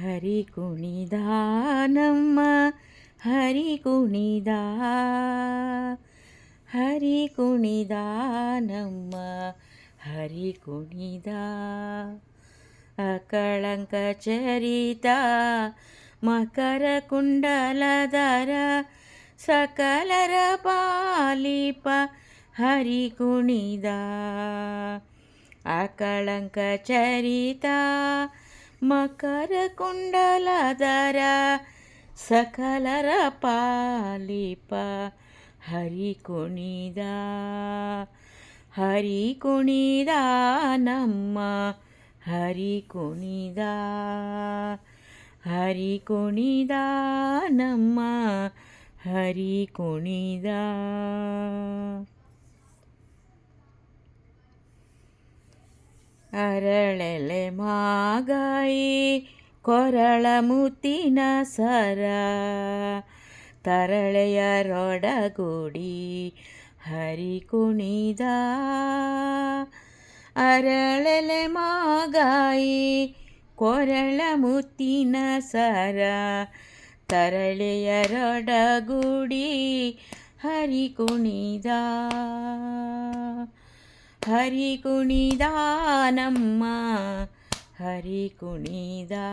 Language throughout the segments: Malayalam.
హరి కుణిదానమ్మ హరి కుణిదా హరి కుణిదానమ్మ హరి కుణిదా అకళంక చరిత మకర కుండలధర సకలర పాలిప హరి కుణిదా అకళంక చరిత మకర కుండల ధర సకలర పాలిప హరి కొణిదా హరి కొణిదా నమ్మ హరి కొణిదా హరి కొణిదా నమ్మ హరి కొణిదా ಅರಳೆಲೆ ಮಾಗಾಯಿ ಕೊರಳ ಮುತ್ತಿನ ಸರ ತರಳೆಯ ರೊಡಗುಡಿ ಹರಿ ಕುಣಿದ ಅರಳೆಲೆ ಮಾಗಾಯಿ ಕೊರಳ ಮುತ್ತಿನ ಸರ ತರಳೆಯ ರೊಡಗುಡಿ ಹರಿ ಕುಣಿದ హరి కుణిదానమ్మ హరి కుణిదా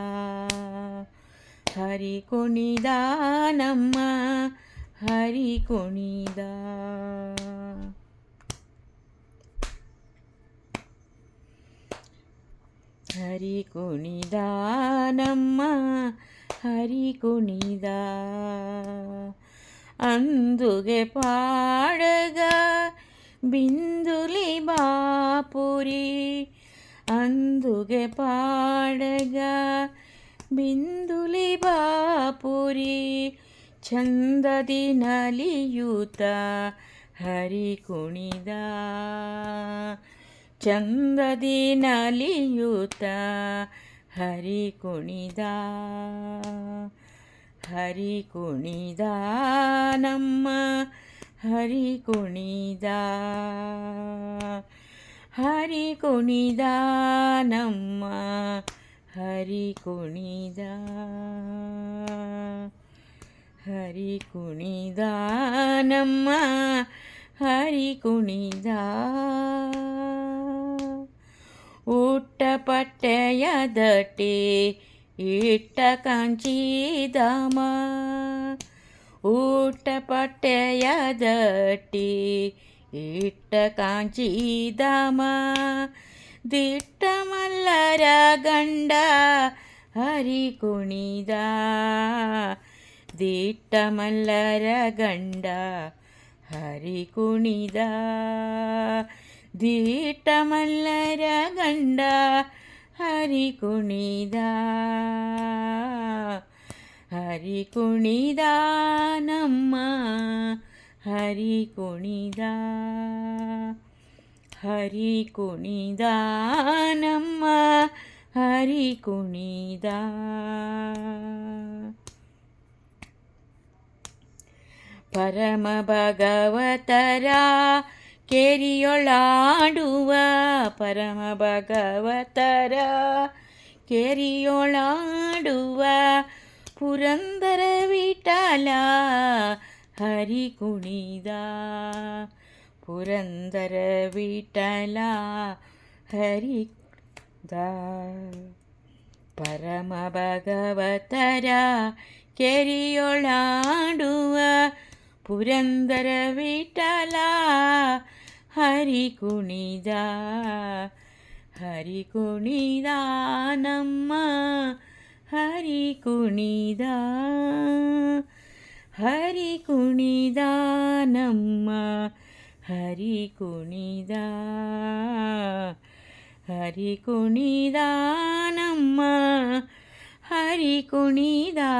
హరి కుణిదానమ్మ హరి కుణిదా హరి కుణిదానమ్మ హరి కుణిదా అందుగే పాడగా ಬಿಂದುಲಿ ಬಾಪುರಿ ಅಂದುಗೆ ಪಾಡಗ ಬಿಂದುಲಿ ಬಾಪುರಿ ಚಂದದಿ ನಲಿಯೂತ ಹರಿ ಕುಣಿದ ಚಂದದಿ ನಲಿಯೂತ ಹರಿ ಕುಣಿದ ಹರಿ ಕುಣಿದ ನಮ್ಮ ഹരി കുണിത ഹരി കുണിത നമ്മ ഹരി കുണിത ഹരി കുണിത നമ്മ ഹരി കുണിത ಊಟಪಟ್ಟೆಯದಟೆ ಇಟ್ಟ ಕಾಂಚಿದಾಮ ಊಟಪಟ್ಟೆಯದಟ್ಟಿ ഇട്ട കാഞ്ചീതമ ദിട്ടമല്ലര ഗണ്ട ഹരി കുണിത ദിട്ടമല്ലര കണ്ട ഹരി കുണിത ദിട്ടമല്ലര കണ്ട ഹരി കുണിത ಹರಿ ಕುಣಿದ ನಮ್ಮ ಹರಿ ಕುಣಿದ ಹರಿ ಕುಣಿದ ನಮ್ಮ ಹರಿ ಕುಣಿದ ಪರಮ ಭಗವತರ ಕೇರಿಯೊಳಾಡುವ ಪರಮ ಭಗವತರ ಕೇರಿಯೊಳಾಡುವ പുരന്തര വിട്ടാല ഹരി കുണിത പുരന്തര വിട്ടല ഹരി പരമഭഗവതര കെരിയൊളാടുവ പുരന്തര വിട്ടല ഹരി കുണിത ഹരി കുണിത നമ്മ ஹரி குணிதா ஹரி குணிதா நம்மா ஹரி குணிதா హరి కుణిదానమ్మ హరి కుణిదా